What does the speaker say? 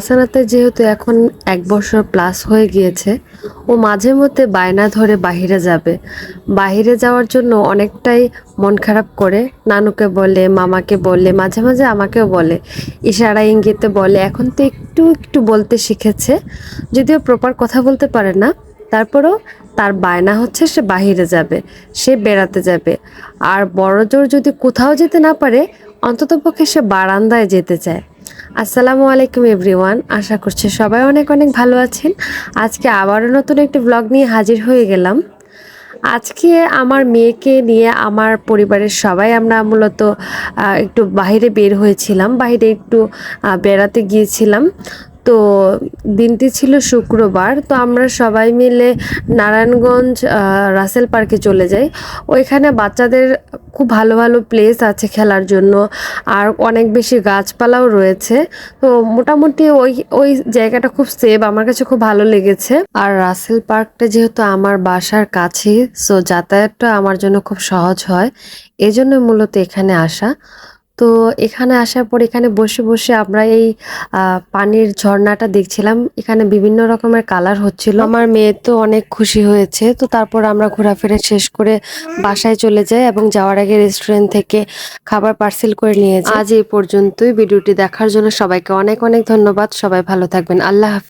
হাসানাতের যেহেতু এখন এক বছর প্লাস হয়ে গিয়েছে, ও মাঝে মধ্যে বায়না ধরে বাহিরে যাবে। বাহিরে যাওয়ার জন্য অনেকটাই মন খারাপ করে। নানুকে বলে, মামাকে বলে, মাঝে মাঝে আমাকেও বলে। ইশারা ইঙ্গিতে বলে, এখন তো একটু একটু বলতে শিখেছে। যদিও প্রপার কথা বলতে পারে না, তারপরও তার বায়না হচ্ছে সে বাহিরে যাবে, সে বেড়াতে যাবে। আর বড় জোর যদি কোথাও যেতে না পারে, অন্ততপক্ষে সে বারান্দায় যেতে চায়। আসসালামু আলাইকুম এভরিওয়ান। আশা করছি সবাই অনেক অনেক ভালো আছেন। আজকে আবারও নতুন একটি ব্লগ নিয়ে হাজির হয়ে গেলাম। আজকে আমার মেয়েকে নিয়ে আমার পরিবারের সবাই আমরা মূলত একটু বাইরে বের হয়েছিলাম। বাইরে একটু বেড়াতে গিয়েছিলাম। তো দিনটি ছিল শুক্রবার, তো আমরা সবাই মিলে নারায়ণগঞ্জ রাসেল পার্কে চলে যাই। ওইখানে বাচ্চাদের খুব ভালো ভালো প্লেস আছে খেলার জন্য, আর অনেক বেশি গাছপালাও রয়েছে। তো মোটামুটি ওই ওই জায়গাটা খুব সেফ আমার কাছে খুব ভালো লেগেছে। আর রাসেল পার্কটা যেহেতু আমার বাসার কাছে সো যাতায়াতটা আমার জন্য খুব সহজ হয়। এজন্য মূলত এখানে আসা। তো এখানে আসার পর এখানে বসে বসে আমরা এই পানির ঝর্ণাটা দেখছিলাম। এখানে বিভিন্ন রকমের কালার হচ্ছিল। আমার মেয়ে তো অনেক খুশি হয়েছে। তো তারপর আমরা ঘোরাফেরা শেষ করে বাসায় চলে যাই এবং যাওয়ার আগে রেস্টুরেন্ট থেকে খাবার পার্সেল করে নিয়ে যাই। আজ এই পর্যন্তই। ভিডিওটি দেখার জন্য সবাইকে অনেক অনেক ধন্যবাদ। সবাই ভালো থাকবেন। আল্লাহ হাফিজ।